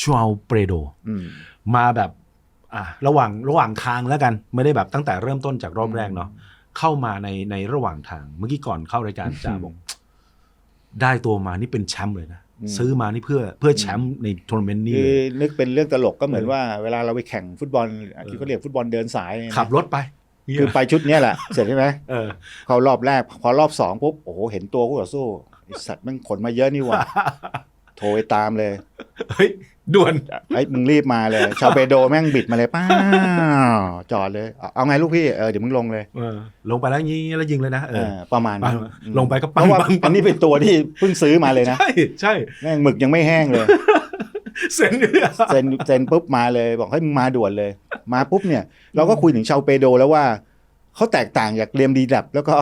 ชวาเปรโดอืมมาแบบอะระหว่างระหว่างทางแล้วกัน ไม่ได้แบบตั้งแต่เริ่มต้นจากรอบแรกเนาะเข้ามาในในระหว่างทาง เมื่อกี้ก่อนเข้ารายการจ่าบอกได้ตัวมานี่เป็นแชมป์เลยนะอืมซื้อมานี่เพื่อเพื่อแชมป์ในทัวร์นาเมนต์นี้คืเลอยนึกเป็นเรื่องตลกก็เหมือนเออว่าเวลาเราไปแข่งฟุตบอลที่เขาเรียกฟุตบอลเดินสายเนี่ยนะขับรถไปคือไปชุดเนี้ยแหละ เสร็จใช่ไหมเออเขารอบแรก พอรอบสองปุ๊บโอ้โหเห็นตัวคู่ต่อสู้ไอสัตว์มันขนมาเยอะนี่หว่าโทรไปตามเลย เฮ้ย ด่วนไอ้ยมึงรีบมาเลย ชาวเปโดแม่งบิดมาเลยป้าจอดเลย เอาเอาไงลูกพี่เออเดี๋ยวมึงลงเลยเออลงไปแล้วยิงแล้วยิงเลยนะเอเอออประมาณนั้นปังลงไปก็ปังเพราะว่าปังปังอันนี้เป็นตัวที่เพิ่งซื้อมาเลยนะ ใช่ใช่แม่งหมึกยังไม่แห้งเลยเซ็นเลยอะเซ็นเซ็นปุ๊บมาเลย บอกให้มึงมาด่วนเลย มาปุ๊บเนี่ย เราก็คุยถึงชาวเปโดแล้วว่าเขาแตกต่างจากเรียมดีดับ แล้วก็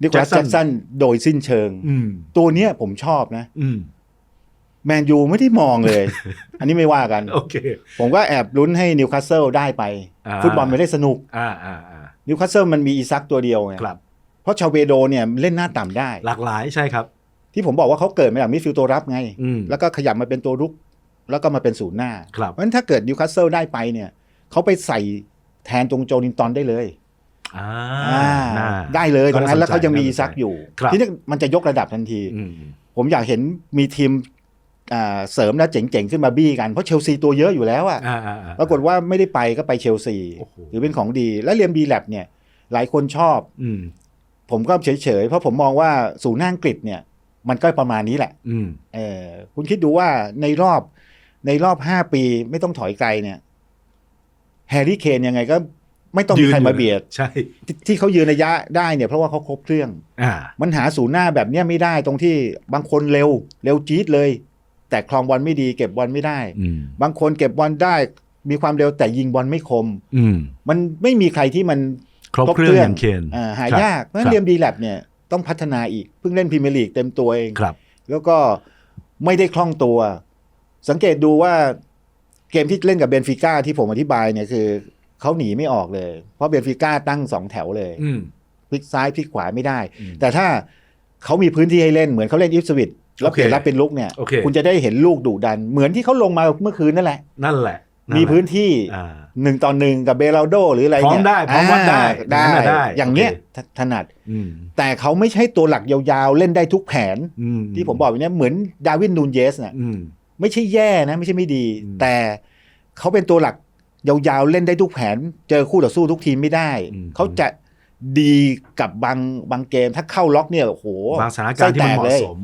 นิโคลัสแจ็คสันโดยสิ้นเชิงอืมตัวเนี้ยผมชอบนะอืม แมนยูไม่ได้มองเลย อันนี้ไม่ว่ากัน โอเค ผมก็แอบลุ้นให้นิวคาสเซิลได้ไปอ่าฟุตบอลไม่ได้สนุกอ่าอ่าอ่านิวคาสเซิลมันมีอีซักตัวเดียวไงครับเพราะชาวเปโดเนี่ยเล่นหน้าต่ำได้ หลากหลายใช่ครับ ที่ผมบอกว่าเขาเกิดมาจากมิดฟิลด์ตัวรับไงอืมแล้วก็ขยับมาเป็นตัวรุก แล้วก็มาเป็นศูนย์หน้าครับเพราะฉะนั้นถ้าเกิดนิวคาสเซิลได้ไปเนี่ยเขาไปใส่แทนตรงโจลินตันได้เลยอ่าอ่าน่าได้เลยตรงนั้นแล้วเขายังมีน่าสนใจอีซักอยู่ครับทีนี้มันจะยกระดับทันทีอืมผมอยากเห็นมีทีมอ่า เสริมแล้วเจ๋งๆ ขึ้นมาบี้กันเพราะเชลซีตัวเยอะอยู่แล้วอะอ่าอ่าอ่าปรากฏว่าไม่ได้ไปก็ไปเชลซีโอ้โหหรือเป็นของดี แล้วเรียมบีแลบเนี่ย หลายคนชอบอืมผมก็เฉยๆ เพราะผมมองว่าศูนย์หน้าอังกฤษเนี่ย มันก็ประมาณนี้แหละอืมเออคุณคิดดูว่าในรอบในรอบห้าปีไม่ต้องถอยไกลเนี่ยแฮร์รี่เคนยังไงก็ไม่ต้องมีใครมาเบียดใช่ที่ที่เขายืนระยะได้เนี่ยเพราะว่าเขาครบเครื่องอ่ามันหาศูนย์หน้าแบบเนี้ยไม่ได้ตรงที่บางคนเร็ว เร็วจี๊ดเลย แต่คลองบอลไม่ดีเก็บบอลไม่ได้อืมบางคนเก็บบอลได้มีความเร็วแต่ยิงบอลไม่คมอืมมันไม่มีใครที่มันครบเครื่องอย่างเคนอ่าหายากเพราะฉะนั้นครับเรียมดีแลบเนี่ยต้องพัฒนาอีก เพิ่งเล่นพรีเมียร์ลีกเต็มตัวเองครับแล้วก็ไม่ได้คล่องตัว สังเกตดูว่าเกมที่เล่นกับเบนฟิก้าที่ผมอธิบายเนี่ยคือเขาหนีไม่ออกเลย เพราะเบนฟิก้าตั้งสองแถวเลยอืมพลิกซ้ายพลิกขวาไม่ได้อืมแต่ถ้าเขามีพื้นที่ให้เล่นเหมือนเขาเล่นอิฟสวิต แล้วโอเปเคลี่ยนรับเป็นลุกเนี่ย โอเค คุณจะได้เห็นลูกดุดัน เหมือนที่เขาลงมาเมื่อคืนนั่นแหละ นั่นแหละนั่นมีแหละพื้นที่อ่าหนึ่งต่อหนึ่งกับเบลาโดหรืออะไรพร้อมเนี่ยได้พร้อมวัดได้ได้ อย่างนั้นน่ะได้อย่างเงี้ยโอเคถถนัดอืมแต่เขาไม่ใช่ตัวหลักยาวๆ เล่นได้ทุกแผนอืมที่ผมบอกอย่างเนี้ยเหมือนดาร์วินนูนเยสน่ะอืมไม่ใช่แย่นะไม่ใช่ไม่ดีอืมแต่เขาเป็นตัวหลักยาวๆ เล่นได้ทุกแผน เจอคู่ต่อสู้ทุกทีมไม่ได้อืมเขาจะดีกับบางบางเกมถ้าเข้าล็อกเนี่ยโอ้โหบางสถานการณ์ที่มันเหมาะไส้แตกเลยสม